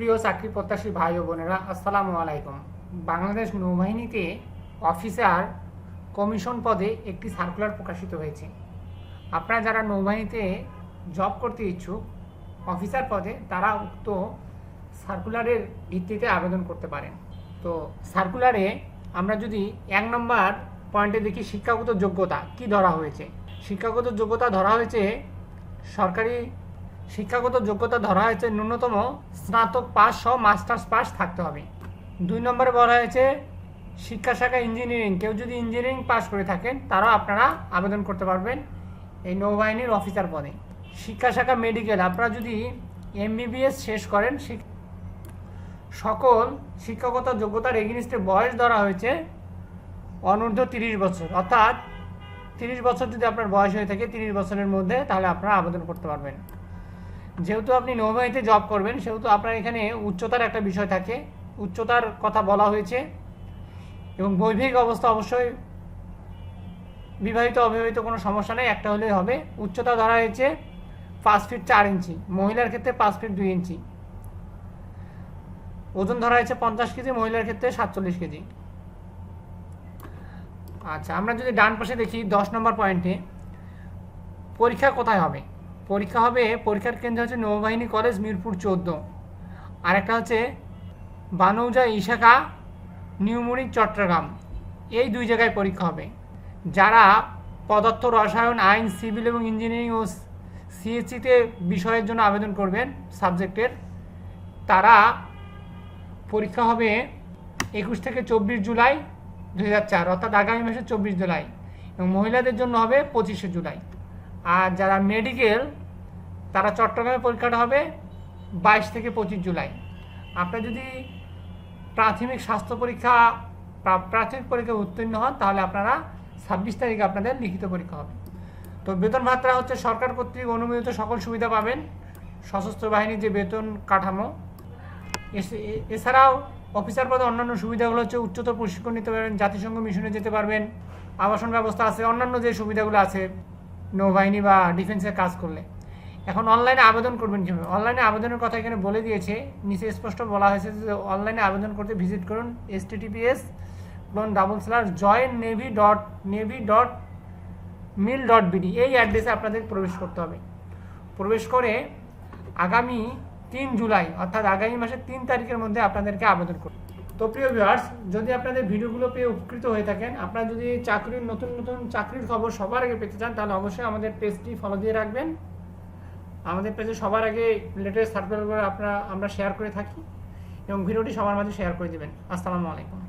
প্রিয় চাকরি প্রত্যাশী ভাই ও বোনেরা, আসসালামু আলাইকুম। বাংলাদেশ নৌবাহিনীতে অফিসার কমিশন পদে একটি সার্কুলার প্রকাশিত হয়েছে। আপনারা যারা নৌবাহিনীতে জব করতে ইচ্ছুক অফিসার পদে তারা উক্ত সার্কুলারের ভিত্তিতে আবেদন করতে পারেন। তো সার্কুলারে আমরা যদি এক নম্বর পয়েন্টে দেখি শিক্ষাগত যোগ্যতা, কি ধরা হয়েছে? শিক্ষাগত যোগ্যতা ধরা হয়েছে সরকারি শিক্ষাগত যোগ্যতা ধরা হয়েছে ন্যূনতম স্নাতক পাস সহ মাস্টার্স পাস থাকতে হবে। দুই নম্বরে বলা হয়েছে, শিক্ষা শাখা ইঞ্জিনিয়ারিং, কেউ যদি ইঞ্জিনিয়ারিং পাস করে থাকেন, তারাও আপনারা আবেদন করতে পারবেন এই নৌবাহিনীর অফিসার পদে। শিক্ষা শাখা মেডিকেল, আপনারা যদি এমবিবিএস শেষ করেন সকল শিক্ষাগত যোগ্যতার এগেনিস্টে বয়স ধরা হয়েছে অনূর্ধ্ব তিরিশ বছর। অর্থাৎ তিরিশ বছর যদি আপনার বয়স হয়ে থাকে, তিরিশ বছরের মধ্যে তাহলে আপনারা আবেদন করতে পারবেন। যেহেতু আপনি নৌবাহিনীতে জব করবেন, সেহেতু আপনার এখানে উচ্চতার একটা বিষয় থাকে। উচ্চতার কথা বলা হয়েছে এবং বৈবাহিক অবস্থা অবশ্যই বিবাহিত, অবিবাহিত কোনো সমস্যা নেই, একটা হলেই হবে। উচ্চতা ধরা হয়েছে পাঁচ ফিট চার ইঞ্চি। মহিলার ক্ষেত্রে পাঁচ ফিট দুই ইঞ্চি। ওজন ধরা হয়েছে পঞ্চাশ কেজি, মহিলার ক্ষেত্রে সাতচল্লিশ কেজি। আচ্ছা আমরা যদি ডান পাশে দেখি, দশ নম্বর পয়েন্টে পরীক্ষা কোথায় হবে? পরীক্ষা হবে, পরীক্ষার কেন্দ্র হচ্ছে নৌবাহিনী কলেজ মিরপুর চোদ্দ। আর একটা হচ্ছে বানৌজা ইশাখা নিউমুড়ি, চট্টগ্রাম। এই দুই জায়গায় পরীক্ষা হবে। যারা পদার্থ, রসায়ন, আইন, সিভিল এবং ইঞ্জিনিয়ারিং ও সিএসসিতে বিষয়ের জন্য আবেদন করবেন সাবজেক্টের, তারা পরীক্ষা হবে একুশ থেকে চব্বিশ জুলাই দু হাজার চার, অর্থাৎ আগামী মাসের চব্বিশ জুলাই। এবং মহিলাদের জন্য হবে পঁচিশে জুলাই। আর যারা মেডিকেল তারা চট্টগ্রামে পরীক্ষাটা হবে বাইশ থেকে পঁচিশ জুলাই। আপনার যদি প্রাথমিক স্বাস্থ্য পরীক্ষা প্রাথমিক পরীক্ষা উত্তীর্ণ হন, তাহলে আপনারা ছাব্বিশ তারিখে আপনাদের লিখিত পরীক্ষা হবে। তো বেতন ভাতা হচ্ছে সরকার কর্তৃক অনুমোদিত সকল সুবিধা পাবেন। সশস্ত্র বাহিনীর যে বেতন কাঠামো এছাড়াও অফিসার পদে অন্যান্য সুবিধাগুলো হচ্ছে উচ্চতর প্রশিক্ষণ নিতে পারবেন, জাতিসংঘ মিশনে যেতে পারবেন, আবাসন ব্যবস্থা আছে, অন্যান্য যে সুবিধাগুলো আছে, নৌবাহিনী বা ডিফেন্সের কাজ করলে। এখন অনলাইনে আবেদন করবেন কীভাবে? অনলাইনে আবেদনের কথা এখানে বলে দিয়েছে। নিচে স্পষ্ট বলা হয়েছে যে অনলাইনে আবেদন করতে ভিজিট করুন। S TTPS double slash join navy dot navy dot mil dot BD এই অ্যাড্রেসে আপনাদের প্রবেশ করতে হবে। প্রবেশ করে আগামী তিন জুলাই, অর্থাৎ আগামী মাসের তিন তারিখের মধ্যে আপনাদেরকে আবেদন করুন তো প্রিয় ভিউয়ার্স যদি আপনাদের ভিডিওগুলো পেয়ে উপকৃত হয়ে থাকেন, আপনারা যদি চাকরির নতুন নতুন চাকরির খবর সবার আগে পেতে চান, তাহলে অবশ্যই আমাদের পেজটি ফলো দিয়ে রাখবেন। আমাদের পেজে সবার আগে লেটেস্ট সার্কুলারগুলো আপনারা, আমরা শেয়ার করে থাকি এবং ভিডিওটি সবার মাঝে শেয়ার করে দেবেন। আসসালামু আলাইকুম।